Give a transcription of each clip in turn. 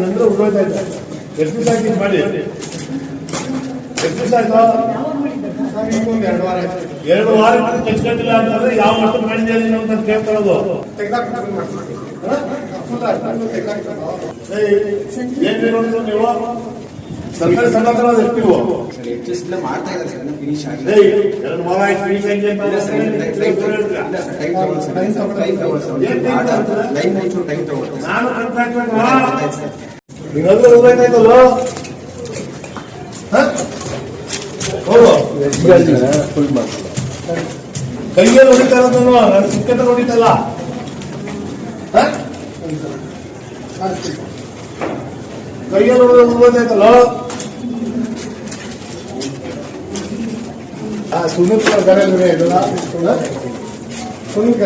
ಹಿಂಗಂದ್ರೆ ಉಳ್ದೋಯ್ತಾ ಇದೆ ಎಷ್ಟು ದಿವಸ ಆಯ್ತು ಇದು ಮಾಡಿ. ಒಂದು ಎರಡು ವಾರ ಎರಡು ವಾರ ತೆಗ್ಸ್ಕೊಂಡಿಲ್ಲ ಅಂತಂದ್ರೆ ಯಾವ ಮಟ್ಟ ಮಾಡಿದ್ಯಾ ನೀನು ಅಂತ ಕೇಳ್ಕೊಳ್ಳೋದು ತೆಗ್ದಾಕ್ಬಿಟ್ಟು ಮಾಡ್ತೀನಿ ಫುಲ್ ಅಷ್ಟು ತೆಗ್ದಾಕ್ಬಿಟ್ಟು ಏಯ್, ಏನ್ ನೋಡಿದ್ರು ನೀವು? ಸರ್ಕಾರಿ ಸಂಘಟನೆ ಎಷ್ಟು ನೀವು ಸರ್ ಎಡ್ಜಸ್ಟ್ ಎಲ್ಲ ಮಾಡ್ತಾ ಇದ್ದಾರೆ ಸರ್ ಫಿನಿಶ್ ಆಗಿದೆ ಏಯ್, ಎರಡು ವಾರ ಆಯ್ತು ಫೀಸ್ ಹೆಂಗೆ ಅಂತ ಇಲ್ಲ ಸರ್ ಟೈಮ್ ತಗೊಳ್ಳಿ ಸರ್ ಟೈಮ್ ತಗೊಳ್ಳಿ ಏನ್ ಸರ್ time ತಗೊಳ್ತಾರೆ? ಲೈನ್ ಒಂಚೂರು ಟೈಮ್ ತಗೊಳ್ತಾರೆ ನಾನು ಕಾಂಟ್ರಾಕ್ಟ್ ಆಯ್ತು ಸರ್ ನೀನಂದ್ರೆ ಉಳ್ದೋಯ್ತಾಯ್ತಲ್ಲ ಹೌದು ಕೈಯಲ್ಲಿ ಹೊಡಿತಾ ಇರೋದು ನಾನು ಸುಕ್ಕತ್ತ ಹೊಡಿತಲ್ಲ ಹ? ಕೈಯಲ್ಲಿ ಹೊಡೆದು ಉಳ್ದೋಯ್ತಾಯ್ತಲ್ಲ ಆ ಸುನೀಲ್ ಸುನೀಲ್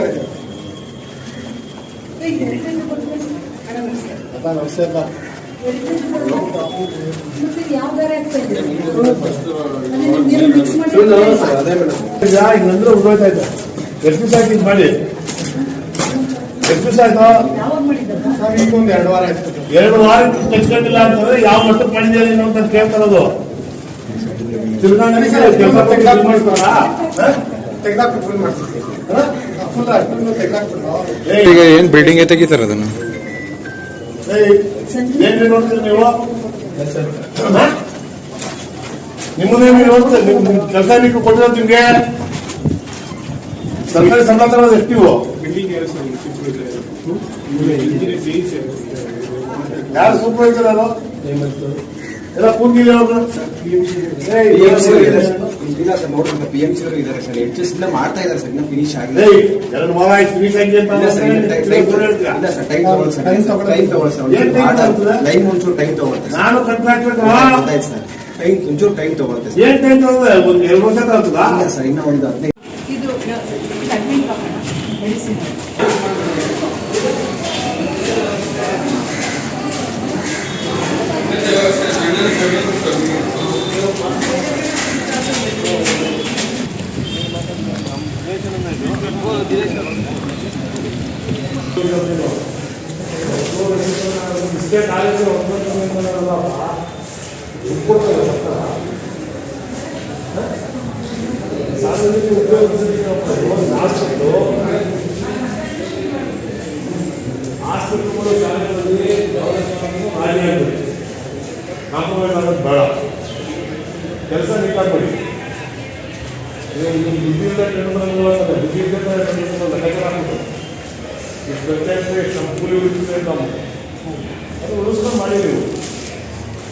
ನಮಸ್ತೆ ಈಗ ಹಿಂಗಂದ್ರೆ ಉಳ್ದೋಯ್ತಾ ಇದ್ದ ಎಷ್ಟು ದಿವಸ ಆಯ್ತು ಇದು ಮಾಡಿ ಎಷ್ಟು ದಿವಸ ಆಯ್ತು ಒಂದು ಎರಡು ವಾರ ಆಯ್ತು. ಎರಡು ವಾರ ಅಂತಂದ್ರೆ ಯಾವ ಮಟ್ಟಕ್ಕೆ ಮಾಡಿದ್ಯಾ ನೀನು ಅಂತ ಕೇಳ್ಕೊಳ್ಳೋದು ಈಗ ಏನ್ ಬಿಲ್ಡಿಂಗ್ ತೆಗಿತಾರ ಅದನ್ನ? ನಿಮ್ಮದೇನು ಏನ್ ನೋಡ್ತೀರಿ ನಿಮ್ ಕೆಲಸ ನೀವು ಕೊಟ್ಟಿರೋ ನಿಮ್ಗೆ? ಸರ್ಕಾರಿ ಸಂಬಳ ಎಷ್ಟಿವು ಎಷ್ಟು ನೀವು ಯಾರು ಸೂಪರ್ವೈಸರ್ ಅದು? ಎಲ್ಲ ಕೂಗಿಲ್ಲ. ಇಲ್ಲ ಸರ್. ನೋಡ್ರಿ ಪಿ ಎಂ ಸಿ ಅವರು ಇದಾರೆ ಸರ್. ಎಡ್ಜಸ್ಟ್ ಎಲ್ಲ ಮಾಡ್ತಾ ಇದ್ದಾರೆ ಸರ್. ಇನ್ನ ಫಿನಿಶ್ ಆಗಿದೆ ಎರಡು ವಾರ ಆಯ್ತು ಫಿನಿಶ್ ಆಗಿದೆ ಅಂತ ಇಲ್ಲ ಸರ್ ಟೈಮ್? ಇಲ್ಲ ಸರ್ ಟೈಮ್ ತಗೊಳ್ಳಿ ಸರ್ ತಗೊಳ್ಳಿ. ಟೈಮ್ ತಗೊಳ್ಳಿ ಸರ್. ಒಂಚೂರು ಟೈಮ್ ತಗೊಳ್ತಾರೆ ಸರ್. ನಾನು ಗೊತ್ತಾಯ್ತು ಸರ್. ಟೈಮ್ ಒಂಚೂರು ಟೈಮ್ ತಗೊಳುತ್ತೆ ಸರ್. ಏನ್ ಟೈಮ್ ತಗೊಂಡ್ರೆ ಒಂದು ಎರಡು ವರ್ಷ ತಗೊಳ್ತದಾ ಇಲ್ಲ ಸರ್ ಇನ್ನ ಒಂದು ಹದಿನೈದು ಇದು ಮೆಡಿಸಿನ್ ಬಿಸ್ಕೆಟ್ ಆಗುತ್ತೆ ಸಾರ್ವಜನಿಕ ಉಪಯೋಗಿಸಿದ್ದು ಕಾಂಪ್ರಮೈಸ್ ಆಗೋದು ಬೇಡ ಕೆಲಸ ನೀಟಾಗಿ ಮಾಡಿ ಬುದ್ಧಿ ಇಲ್ಲ ಬುದ್ಧಿ ಇದ್ದರೆ ಲೆಕ್ಕಾಚಾರ ಆಗ್ತದೆ ಇಷ್ಟು ವೆಚ್ಚ ಇಷ್ಟು ನಮ್ಮ ಕೂಲಿ ಉಳಿಸುತ್ತೆ ಅಂತ ಅದು ಉಳಿಸ್ಕೊಂಡು ಮಾಡಿದ್ದೀವಿ